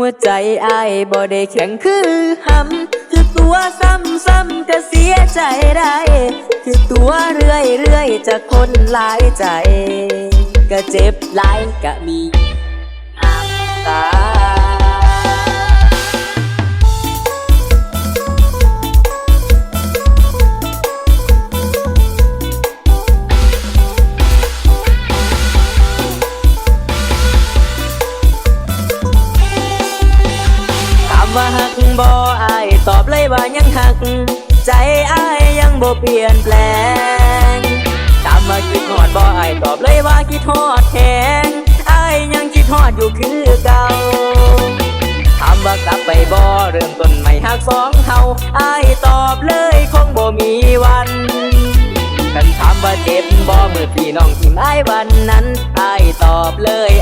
หัวใจอายบ่ได้แข็งคือหำคือตัวซ้ำซ้ำๆก็เสียใจได้คือตัวเรื่อยเรื่อยจะคนหลายใจ ก็เจ็บหลายก็มีน้ำตา กบ่อายตอบเลยว่ายังหัก ใจอายยังบ่เปลี่ยนแปลงถามว่าคิดฮอดบ่อายตอบเลยว่าคิดฮอดแทงอายยังคิดฮอดอยู่คือเก่าถามว่ากลับไปบ่เริ่มต้นใหม่หักสองเฮาอายตอบเลยคงบ่มีวันคันถามว่าเจ็บบ่เมื่อพี่น้องทิมอายวันนั้นอายตอบเลย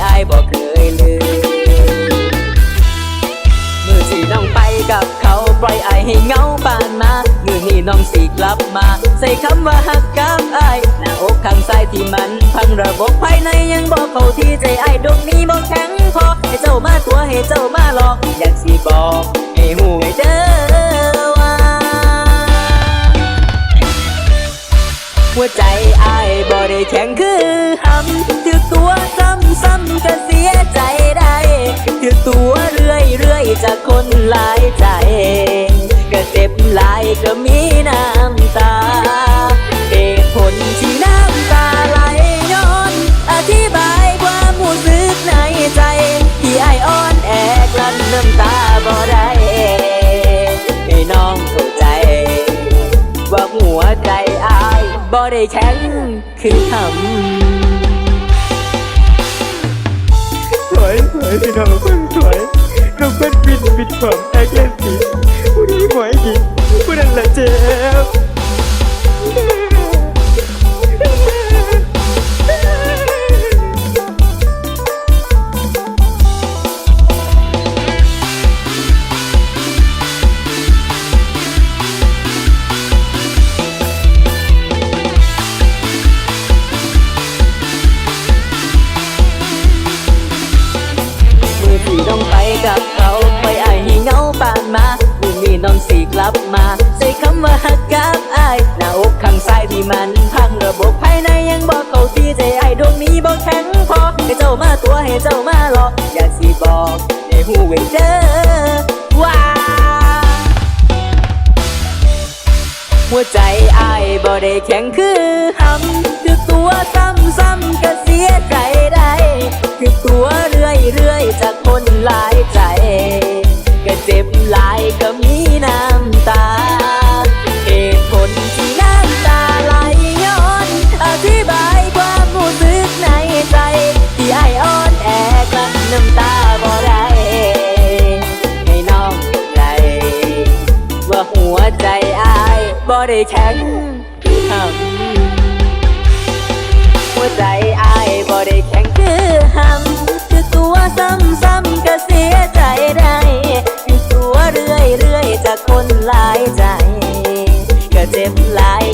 ให้เงาปานมามือนี่น้องสิกลับมา ใส่คำว่าหักกับไอายหน้าอกข้างซ้ายที่มันพังระบบภายในยังบอกเขาที่ใจไอายดวงนี้บอกแข็งพอให้เจ้ามาตัวให้เจ้ามาหลอก อยากสิบอกให้หูให้เด้อว่าหัวใจไอายบ่ได้แข็งคือหำถือตัวซ้ำซ้ำก็เสียใจได้ถือตัวเรื่อยเรื่อยๆจ บ่ได้แข็งคือทถอยถอยพี่น้องคนถอยน้องเป็นปิดปิดความแอคเลนสีผู้นี้หวยดีผู้นั้นละเจ็บ กับเขาไปไอายให้เงาปานมามือนี้น้องสีกลับมา ใส่คำว่าหักกับไอหน้าอกข้างซ้ายที่มันพังระบบภายในยังบอกเขาที่ใจไอดวงนี้บอกแข็งพอให้เจ้ามาตัวให้เจ้ามาหลอกอยากสิบอกให้หูไว้เด้อว่าหัวใจไอายบ่ได้แข็งคือหำคือตัวซ้ำซ้ำ ได้แข็งคือหำหัวใจอายบ่ได้แข็งคือหำคือตัวซ้ำๆก็เสียใจได้คือตัวเรื่อยเรื่อยๆจากคนหลายใจ ก็เจ็บหลาย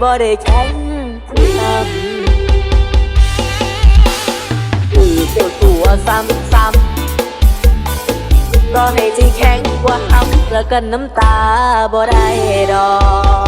บ่ได้แข็งคือทำคือเจ้าตัวซ้ำซ้ำรอให้ที่แข็งกว่าหำแล้วก็น้ำตาบ่ได้ดอก